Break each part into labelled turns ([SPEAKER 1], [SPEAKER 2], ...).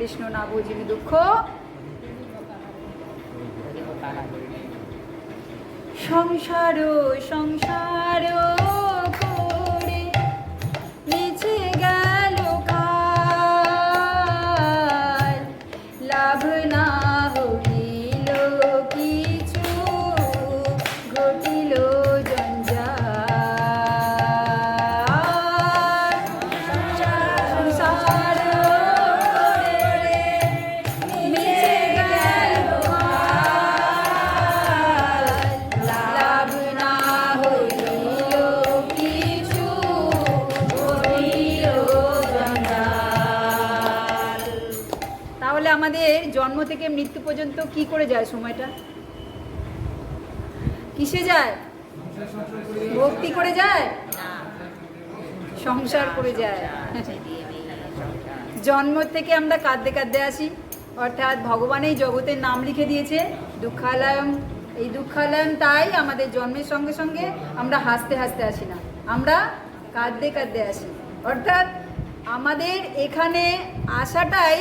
[SPEAKER 1] কৃষ্ণ না বুঝিনি দুঃখ। সংসার সংসার লাভ না সংসার তাহলে আমাদের জন্ম থেকে মৃত্যু পর্যন্ত কি করে যায় সময়টা? কিসে যায়? ভক্তি করে যায়? সংসার করে যায়। জন্ম থেকে আমরা কাঁদতে কাঁদতে আসি। অর্থাৎ ভগবান এই জগতের নাম লিখে দিয়েছে দুঃখালয়ম এই দুঃখালয়ম তাই আমাদের জন্মের সঙ্গে সঙ্গে আমরা হাসতে হাসতে আসি না। আমরা কাঁদতে কাঁদতে আসি। অর্থাৎ আমাদের এখানে আসাটাই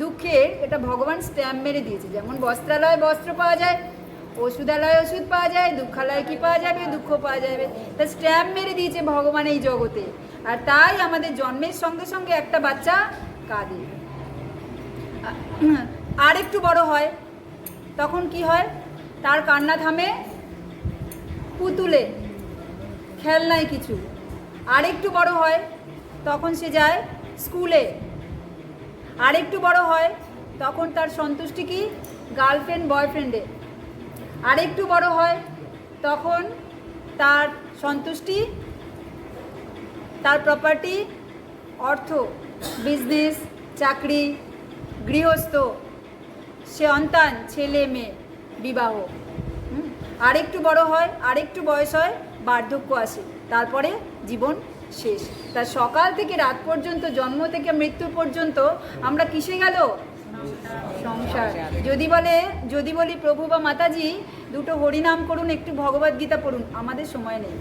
[SPEAKER 1] দুঃখের এটা ভগবান স্ট্যাম্প মেরে দিয়েছে। যেমন বস্ত্রালয়ে বস্ত্র পাওয়া যায়, ওষুধালয়ে ওষুধ পাওয়া যায়, দুঃখালয়ে কি পাওয়া যাবে, দুঃখ পাওয়া যাবে। তা স্ট্যাম্প মেরে দিয়েছে ভগবান এই জগতে। আর তাই আমাদের জন্মের সঙ্গে সঙ্গে একটা বাচ্চা কাঁদে। আর একটু বড় হয়, তখন কি হয়? তার কান্না থামে, পুতুলে, খেলনায় কিছু। আর একটু বড় হয়, তখন সে যায় স্কুলে। আর একটু বড় হয়, তখন তার সন্তুষ্টি কি? গার্লফ্রেন্ড বয়ফ্রেন্ডে আর একটু বড় হয়, তখন তার সন্তুষ্টি, তার প্রপার্টি অর্থ বিজনেস চাকরি, গৃহস্থ সন্তান, ছেলে, মেয়ে, বিবাহ? আরেকটু বড় হয়, আরেকটু বয়স হয়, বার্ধক্য আসে, তারপরে জীবন শেষ। তা সকাল থেকে রাত পর্যন্ত, জন্ম থেকে মৃত্যু পর্যন্ত আমরা কিসে গেল? সংসার। যদি বলে, যদি বলি প্রভু বা মাতাজি, দুটো হরিনাম করুন, একটু ভগবদ গীতা পড়ুন, আমাদের সময় নেই।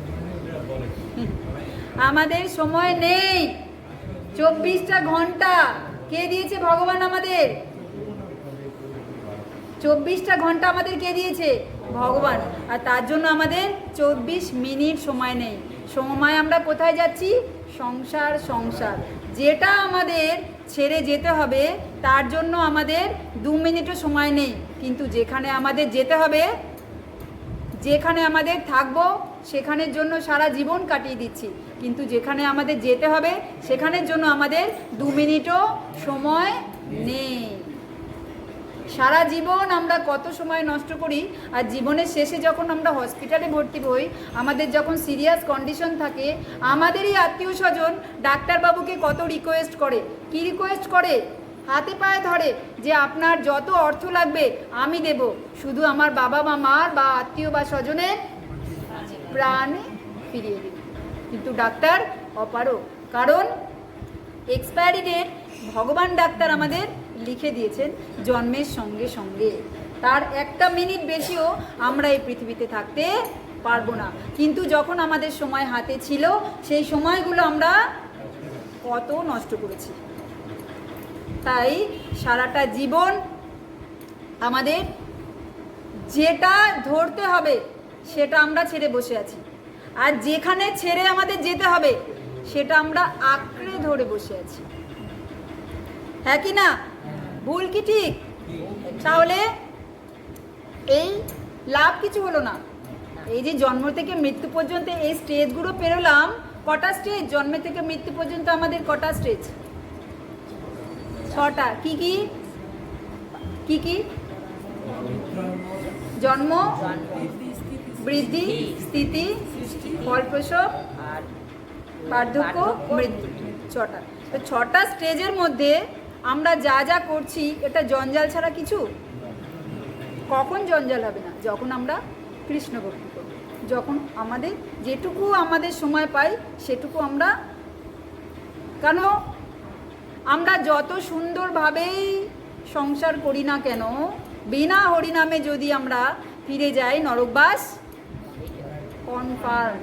[SPEAKER 1] আমাদের সময় নেই। চব্বিশটা ঘণ্টা। কে দিয়েছে ভগবান আমাদের? চব্বিশটা ঘণ্টা আমাদের কে দিয়েছে? ভগবান। আর তার জন্য আমাদের চব্বিশ মিনিট সময় নেই। সময় আমরা কোথায় যাচ্ছি? সংসার সংসার। যেটা আমাদের ছেড়ে যেতে হবে, তার জন্য আমাদের দু মিনিটও সময় নেই। কিন্তু যেখানে আমাদের যেতে হবে, যেখানে আমাদের থাকব, সেখানের জন্য সারা জীবন কাটিয়ে দিচ্ছি। কিন্তু যেখানে আমাদের যেতে হবে, সেখানের জন্য আমাদের দু মিনিটও সময় নেই। সারা জীবন আমরা কত সময় নষ্ট করি, আর জীবনের শেষে যখন আমরা হসপিটালে ভর্তি হই, আমাদের যখন সিরিয়াস কন্ডিশন থাকে, আমাদেরই আত্মীয় স্বজন ডাক্তারবাবুকে কত রিকোয়েস্ট করে? কি রিকোয়েস্ট করে? হাতে পায়ে ধরে যে আপনার যত অর্থ লাগবে, আমি দেব। শুধু আমার বাবা মা মার বা আত্মীয় বা স্বজনের প্রাণে ফিরিয়ে দিন। কিন্তু ডাক্তার অপারো কারণ এক্সপায়ারি ডেট ভগবান ডাক্তার আমাদের লিখে দিয়েছেন, জন্মের সঙ্গে সঙ্গে। তার একটা মিনিট বেশিও আমরা এই পৃথিবীতে থাকতে পারব না। কিন্তু যখন আমাদের সময় হাতে ছিল, সেই সময়গুলো আমরা কত নষ্ট করেছি। তাই সারাটা জীবন আমাদের যেটা ধরতে হবে, সেটা আমরা ছেড়ে বসে আছি। আর যেখানে ছেড়ে আমাদের যেতে হবে, সেটা আমরা আঁকড়ে ধরে বসে আছি। হ্যাঁ কি না? ভুল কি ঠিক? তাহলে এই লাভ কিছু হলো না। এই যে জন্ম থেকে মৃত্যু পর্যন্ত এই স্টেজগুলো পেরোলাম, কটা স্টেজ জন্মে থেকে মৃত্যু পর্যন্ত আমাদের কটা স্টেজ ছটা। কি কি? কি কি? জন্ম, বৃদ্ধি, স্থিতি ফলপ্রসব বার্ধক্য মৃত্যু। ছটা। তো ছটা স্টেজের মধ্যে আমরা যা যা করছি, এটা জঞ্জাল ছাড়া কিছু? কখন জঞ্জাল হবে না? যখন আমরা কৃষ্ণ ভক্তি করব যখন আমাদের যেটুকু আমাদের সময় পাই, সেটুকু আমরা কেন? আমরা যত সুন্দরভাবেই সংসার করি না কেন, বিনা হরিনামে যদি আমরা ফিরে যাই নরকবাস, কনফার্ম।